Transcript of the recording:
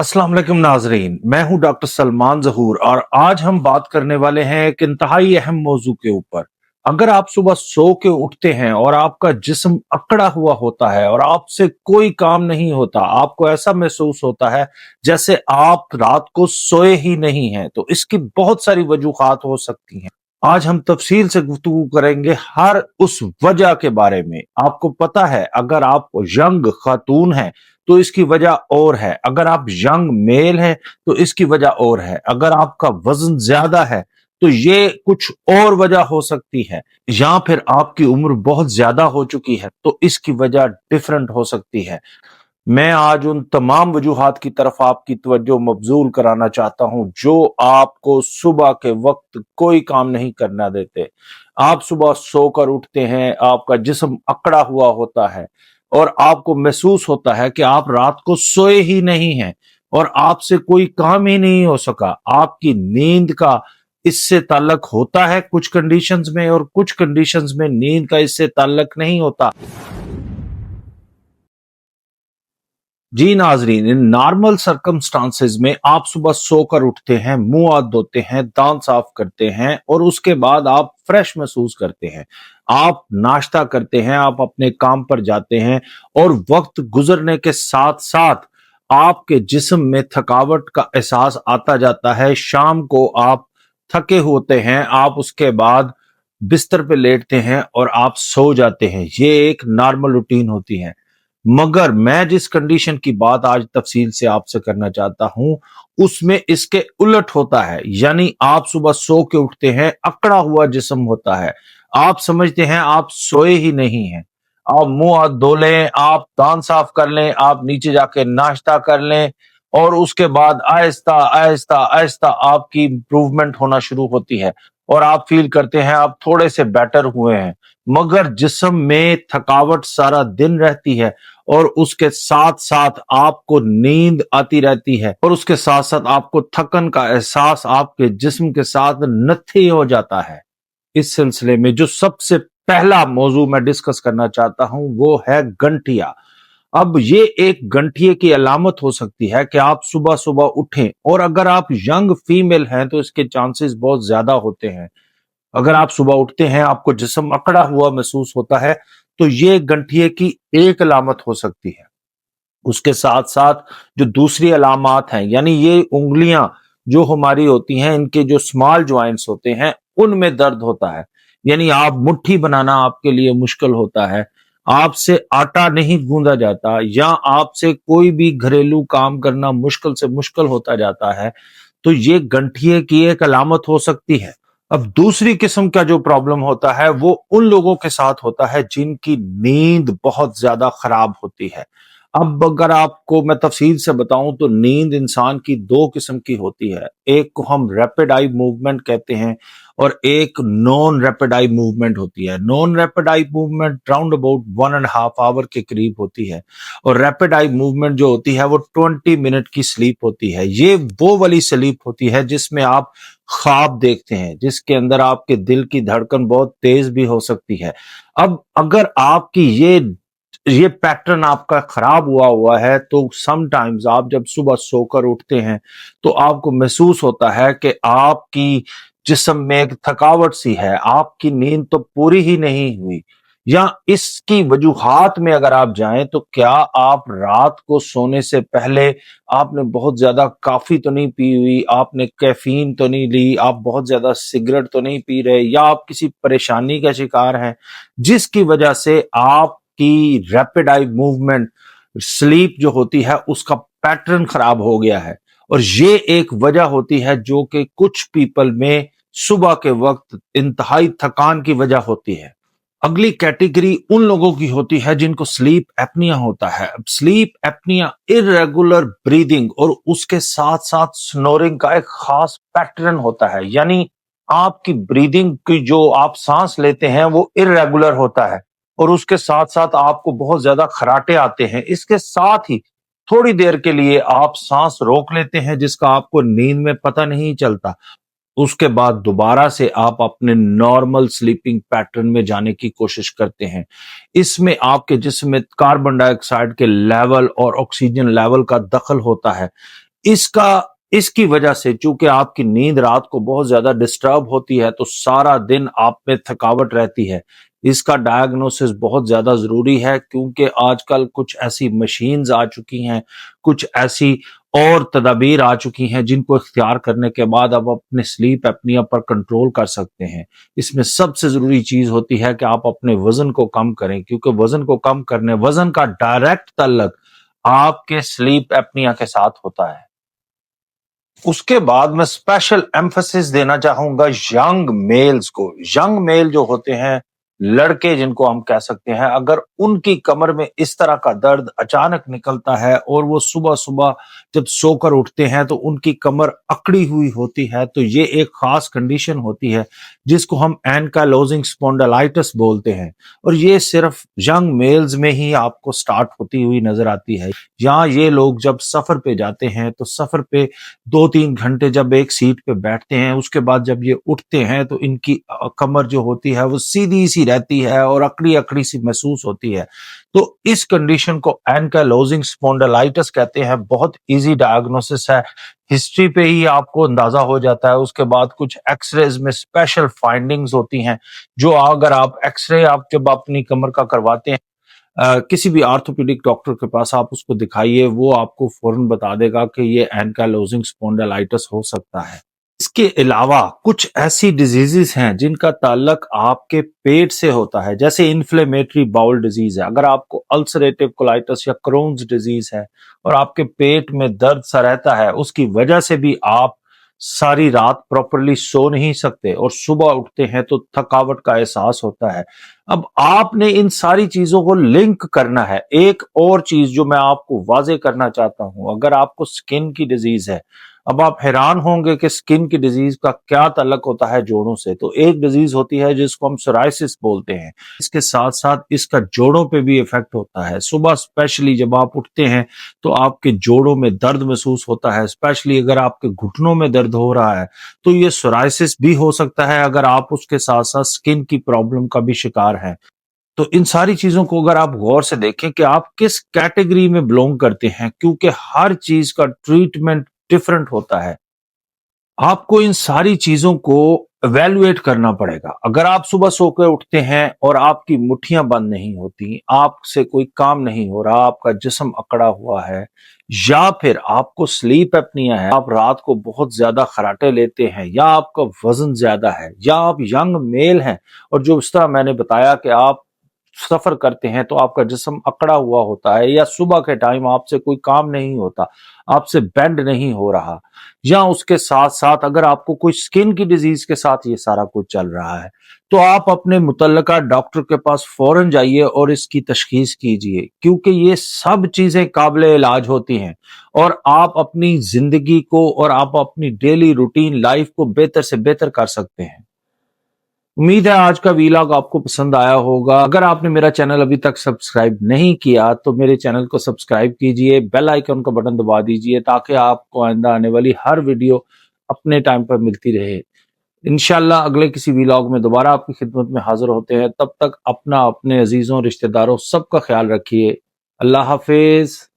السلام علیکم ناظرین، میں ہوں ڈاکٹر سلمان ظہور اور آج ہم بات کرنے والے ہیں ایک انتہائی اہم موضوع کے اوپر۔ اگر آپ صبح سو کے اٹھتے ہیں اور آپ کا جسم اکڑا ہوا ہوتا ہے اور آپ سے کوئی کام نہیں ہوتا، آپ کو ایسا محسوس ہوتا ہے جیسے آپ رات کو سوئے ہی نہیں ہیں، تو اس کی بہت ساری وجوہات ہو سکتی ہیں۔ آج ہم تفصیل سے گفتگو کریں گے ہر اس وجہ کے بارے میں۔ آپ کو پتا ہے، اگر آپ ینگ خاتون ہیں تو اس کی وجہ اور ہے۔ اگر آپ ینگ میل ہیں تو اس کی وجہ اور ہے۔ اگر آپ کا وزن زیادہ ہے تو یہ کچھ اور وجہ ہو سکتی ہے۔ یا پھر آپ کی عمر بہت زیادہ ہو چکی ہے تو اس کی وجہ ڈفرنٹ ہو سکتی ہے۔ میں آج ان تمام وجوہات کی طرف آپ کی توجہ مبزول کرانا چاہتا ہوں جو آپ کو صبح کے وقت کوئی کام نہیں کرنا دیتے۔ آپ صبح سو کر اٹھتے ہیں، آپ کا جسم اکڑا ہوا ہوتا ہے۔ اور آپ کو محسوس ہوتا ہے کہ آپ رات کو سوئے ہی نہیں ہیں اور آپ سے کوئی کام ہی نہیں ہو سکا۔ آپ کی نیند کا اس سے تعلق ہوتا ہے کچھ کنڈیشنز میں اور کچھ کنڈیشنز میں نیند کا اس سے تعلق نہیں ہوتا۔ جی ناظرین، ان نارمل سرکمسٹانسز میں آپ صبح سو کر اٹھتے ہیں، منہ ہاتھ دھوتے ہیں، دانت صاف کرتے ہیں اور اس کے بعد آپ فریش محسوس کرتے ہیں۔ آپ ناشتہ کرتے ہیں، آپ اپنے کام پر جاتے ہیں اور وقت گزرنے کے ساتھ ساتھ آپ کے جسم میں تھکاوٹ کا احساس آتا جاتا ہے۔ شام کو آپ تھکے ہوتے ہیں، آپ اس کے بعد بستر پہ لیٹتے ہیں اور آپ سو جاتے ہیں۔ یہ ایک نارمل روٹین ہوتی ہے۔ مگر میں جس کنڈیشن کی بات آج تفصیل سے آپ سے کرنا چاہتا ہوں، اس میں اس کے الٹ ہوتا ہے یعنی آپ صبح سو کے اٹھتے ہیں، اکڑا ہوا جسم ہوتا ہے۔ آپ سمجھتے ہیں آپ سوئے ہی نہیں ہیں۔ آپ منہ ہاتھ دھو لیں، آپ دان صاف کر لیں، آپ نیچے جا کے ناشتہ کر لیں، اور اس کے بعد آہستہ آہستہ آہستہ آپ کی امپروومنٹ ہونا شروع ہوتی ہے۔ اور آپ فیل کرتے ہیں آپ تھوڑے سے بیٹر ہوئے ہیں۔ مگر جسم میں تھکاوٹ سارا دن رہتی ہے اور اس کے ساتھ ساتھ آپ کو نیند آتی رہتی ہے اور اس کے ساتھ ساتھ آپ کو تھکن کا احساس آپ کے جسم کے ساتھ نتھی ہو جاتا ہے۔ اس سلسلے میں جو سب سے پہلا موضوع میں ڈسکس کرنا چاہتا ہوں وہ ہے گنٹیا اب یہ ایک گنٹیے کی علامت ہو سکتی ہے کہ آپ صبح صبح اٹھیں اور اگر آپ ینگ فیمیل ہیں تو اس کے چانسز بہت زیادہ ہوتے ہیں۔ اگر آپ صبح اٹھتے ہیں، آپ کو جسم اکڑا ہوا محسوس ہوتا ہے، تو یہ گنٹھیے کی ایک علامت ہو سکتی ہے۔ اس کے ساتھ ساتھ جو دوسری علامات ہیں یعنی یہ انگلیاں جو ہماری ہوتی ہیں، ان کے جو سمال جوائنٹس ہوتے ہیں، ان میں درد ہوتا ہے۔ یعنی آپ مٹھی بنانا آپ کے لیے مشکل ہوتا ہے۔ آپ سے آٹا نہیں گوندا جاتا یا آپ سے کوئی بھی گھریلو کام کرنا مشکل سے مشکل ہوتا جاتا ہے، تو یہ گنٹھیے کی ایک علامت ہو سکتی ہے۔ اب دوسری قسم کا جو پرابلم ہوتا ہے، وہ ان لوگوں کے ساتھ ہوتا ہے جن کی نیند بہت زیادہ خراب ہوتی ہے۔ اب اگر آپ کو میں تفصیل سے بتاؤں تو نیند انسان کی دو قسم کی ہوتی ہے۔ ایک کو ہم ریپڈ آئی موومنٹ کہتے ہیں اور ایک نان ریپڈ آئی موومنٹ ہوتی ہے۔ Non rapid eye movement round about one and half hour کے قریب ہوتی ہے اور ریپڈ آئی موومنٹ جو ہوتی ہے وہ ٹوینٹی منٹ کی سلیپ ہوتی ہے۔ یہ وہ والی سلیپ ہوتی ہے جس میں آپ خواب دیکھتے ہیں، جس کے اندر آپ کے دل کی دھڑکن بہت تیز بھی ہو سکتی ہے۔ اب اگر آپ کی یہ یہ پیٹرن آپ کا خراب ہوا ہوا ہے تو سم ٹائمز آپ جب صبح سو کر اٹھتے ہیں تو آپ کو محسوس ہوتا ہے کہ آپ کی جسم میں ایک تھکاوٹ سی ہے، آپ کی نیند تو پوری ہی نہیں ہوئی۔ یا اس کی وجوہات میں اگر آپ جائیں تو کیا آپ رات کو سونے سے پہلے آپ نے بہت زیادہ کافی تو نہیں پی ہوئی، آپ نے کیفین تو نہیں لی، آپ بہت زیادہ سگریٹ تو نہیں پی رہے، یا آپ کسی پریشانی کا شکار ہیں، جس کی وجہ سے آپ کی ریپڈ آئی موومنٹ سلیپ جو ہوتی ہے، اس کا پیٹرن خراب ہو گیا ہے۔ اور یہ ایک وجہ ہوتی ہے جو کہ کچھ پیپل میں صبح کے وقت انتہائی تھکان کی وجہ ہوتی ہے۔ اگلی کیٹیگری ان لوگوں کی ہوتی ہے جن کو سلیپ ایپنیا ہوتا ہے۔ سلیپ ایپنیا ارریگولر بریدنگ اور اس کے ساتھ ساتھ سنورنگ کا ایک خاص پیٹرن ہوتا ہے۔ یعنی آپ کی بریدنگ کی جو آپ سانس لیتے ہیں وہ ارریگولر ہوتا ہے۔ اور اس کے ساتھ ساتھ آپ کو بہت زیادہ خراٹے آتے ہیں۔ اس کے ساتھ ہی تھوڑی دیر کے لیے آپ سانس روک لیتے ہیں، جس کا آپ کو نیند میں پتہ نہیں چلتا۔ اس کے بعد دوبارہ سے آپ اپنے نارمل سلیپنگ پیٹرن میں جانے کی کوشش کرتے ہیں۔ اس میں آپ کے جسم میں کاربن ڈائی آکسائڈ کے لیول اور آکسیجن لیول کا دخل ہوتا ہے۔ اس کا، اس کی وجہ سے چونکہ آپ کی نیند رات کو بہت زیادہ ڈسٹرب ہوتی ہے، تو سارا دن آپ میں تھکاوٹ رہتی ہے۔ اس کا ڈائگنوسس بہت زیادہ ضروری ہے کیونکہ آج کل کچھ ایسی مشینز آ چکی ہیں، کچھ ایسی اور تدابیر آ چکی ہیں جن کو اختیار کرنے کے بعد اب اپنے سلیپ اپنیا پر کنٹرول کر سکتے ہیں۔ اس میں سب سے ضروری چیز ہوتی ہے کہ آپ اپنے وزن کو کم کریں کیونکہ وزن کو کم کرنے، وزن کا ڈائریکٹ تعلق آپ کے سلیپ اپنیا کے ساتھ ہوتا ہے۔ اس کے بعد میں اسپیشل ایمفسس دینا چاہوں گا ینگ میلز کو۔ ینگ میل جو ہوتے ہیں لڑکے جن کو ہم کہہ سکتے ہیں، اگر ان کی کمر میں اس طرح کا درد اچانک نکلتا ہے اور وہ صبح صبح جب سو کر اٹھتے ہیں تو ان کی کمر اکڑی ہوئی ہوتی ہے، تو یہ ایک خاص کنڈیشن ہوتی ہے جس کو ہم اینکالوزنگ سپونڈلائٹس بولتے ہیں۔ اور یہ صرف ینگ میلز میں ہی آپ کو سٹارٹ ہوتی ہوئی نظر آتی ہے۔ یا یہ لوگ جب سفر پہ جاتے ہیں تو سفر پہ دو تین گھنٹے جب ایک سیٹ پہ بیٹھتے ہیں، اس کے بعد جب یہ اٹھتے ہیں تو ان کی کمر جو ہوتی ہے وہ سیدھی سی رہتی ہے اور اکڑی اکڑی سی محسوس ہوتی ہے۔ تو اس کنڈیشن کو اینکالوزنگ سپونڈلائٹس کہتے ہیں، بہت ایزی ڈائگنوسس ہے۔ ہسٹری پہ ہی آپ کو اندازہ ہو جاتا ہے۔ اس کے بعد کچھ ایکس ریز میں اسپیشل فائنڈنگز ہوتی ہیں، جو اگر آپ ایکس رے آپ جب اپنی کمر کا کرواتے ہیں کسی بھی آرتھوپیڈک ڈاکٹر کے پاس آپ اس کو دکھائیے، وہ آپ کو فوراً بتا دے گا کہ یہ اینکالوزنگ سپونڈلائٹس ہو سکتا ہے۔ اس کے علاوہ کچھ ایسی ڈیزیز ہیں جن کا تعلق آپ کے پیٹ سے ہوتا ہے، جیسے انفلیمیٹری باؤل ڈیزیز ہے۔ اگر آپ کو السریٹو کولائٹس یا کرونز ڈیزیز ہے اور آپ کے پیٹ میں درد سا رہتا ہے، اس کی وجہ سے بھی آپ ساری رات پراپرلی سو نہیں سکتے اور صبح اٹھتے ہیں تو تھکاوٹ کا احساس ہوتا ہے۔ اب آپ نے ان ساری چیزوں کو لنک کرنا ہے۔ ایک اور چیز جو میں آپ کو واضح کرنا چاہتا ہوں، اگر آپ کو سکن کی ڈیزیز ہے اب آپ حیران ہوں گے کہ سکن کی ڈیزیز کا کیا تعلق ہوتا ہے جوڑوں سے۔ تو ایک ڈیزیز ہوتی ہے جس کو ہم سورائسس بولتے ہیں۔ اس کے ساتھ ساتھ اس کا جوڑوں پہ بھی افیکٹ ہوتا ہے۔ صبح اسپیشلی جب آپ اٹھتے ہیں تو آپ کے جوڑوں میں درد محسوس ہوتا ہے۔ اسپیشلی اگر آپ کے گھٹنوں میں درد ہو رہا ہے تو یہ سورائسس بھی ہو سکتا ہے اگر آپ اس کے ساتھ ساتھ سکن کی پرابلم کا بھی شکار ہیں۔ تو ان ساری چیزوں کو اگر آپ غور سے دیکھیں کہ آپ کس کیٹیگری میں بلونگ کرتے ہیں کیونکہ ہر چیز کا ٹریٹمنٹ ڈفرنٹ ہوتا ہے۔ آپ کو ان ساری چیزوں کو ایویلویٹ کرنا پڑے گا۔ اگر آپ صبح سو کے اٹھتے ہیں اور آپ کی مٹھیاں بند نہیں ہوتی، آپ سے کوئی کام نہیں ہو رہا، آپ کا جسم اکڑا ہوا ہے، یا پھر آپ کو سلیپ اپنیا ہے، آپ رات کو بہت زیادہ خراٹے لیتے ہیں، یا آپ کا وزن زیادہ ہے، یا آپ ینگ میل ہیں، اور جو اس طرح میں نے بتایا کہ آپ سفر کرتے ہیں تو آپ کا جسم اکڑا ہوا ہوتا ہے یا صبح کے ٹائم آپ سے کوئی کام نہیں ہوتا، آپ سے بینڈ نہیں ہو رہا، یا اس کے ساتھ ساتھ اگر آپ کو کوئی سکن کی ڈیزیز کے ساتھ یہ سارا کچھ چل رہا ہے، تو آپ اپنے متعلقہ ڈاکٹر کے پاس فوراً جائیے اور اس کی تشخیص کیجیے کیونکہ یہ سب چیزیں قابل علاج ہوتی ہیں۔ اور آپ اپنی زندگی کو اور آپ اپنی ڈیلی روٹین لائف کو بہتر سے بہتر کر سکتے ہیں۔ امید ہے آج کا ویلاگ آپ کو پسند آیا ہوگا۔ اگر آپ نے میرا چینل ابھی تک سبسکرائب نہیں کیا، تو میرے چینل کو سبسکرائب کیجیے بیل آئیکن کا بٹن دبا دیجیے تاکہ آپ کو آئندہ آنے والی ہر ویڈیو اپنے ٹائم پر ملتی رہے۔ انشاءاللہ اگلے کسی ویلاگ میں دوبارہ آپ کی خدمت میں حاضر ہوتے ہیں۔ تب تک اپنا، اپنے عزیزوں، رشتہ داروں سب کا خیال رکھیے۔ اللہ حافظ۔